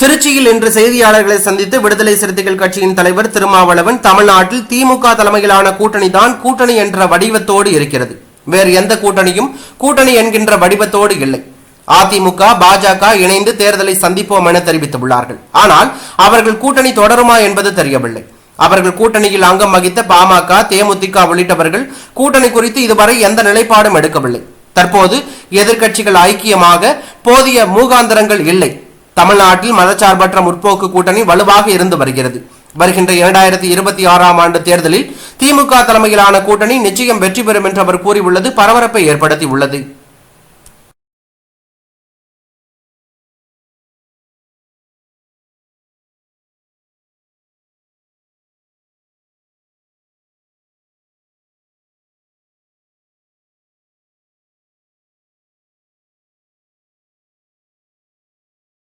திருச்சியில் இன்று செய்தியாளர்களை சந்தித்து விடுதலை சிறுத்தைகள் கட்சியின் தலைவர் திருமாவளவன் தமிழ்நாட்டில் திமுக தலைமையிலான கூட்டணி தான் கூட்டணி என்ற வடிவத்தோடு இருக்கிறது. வேறு எந்த கூட்டணியும் கூட்டணி என்கின்ற வடிவத்தோடு இல்லை. அதிமுக பாஜக இணைந்து தேர்தலை சந்திப்போம் என தெரிவித்துள்ளார்கள். ஆனால் அவர்கள் கூட்டணி தொடருமா என்பது தெரியவில்லை. அவர்கள் கூட்டணியில் அங்கம் வகித்த பாமக தேமுதிக உள்ளிட்டவர்கள் கூட்டணி குறித்து இதுவரை எந்த நிலைப்பாடும் எடுக்கவில்லை. தற்போது எதிர்க்கட்சிகள் ஐக்கியமாக போதிய மூகாந்தரங்கள் இல்லை. தமிழ்நாட்டில் மதச்சார்பற்ற முற்போக்கு கூட்டணி வலுவாக இருந்து வருகிறது. வருகின்ற இரண்டாயிரத்தி இருபத்தி ஆறாம் ஆண்டு தேர்தலில் திமுக தலைமையிலான கூட்டணி நிச்சயம் வெற்றி பெறும் என்று அவர் கூறியுள்ளது பரபரப்பை ஏற்படுத்தி உள்ளது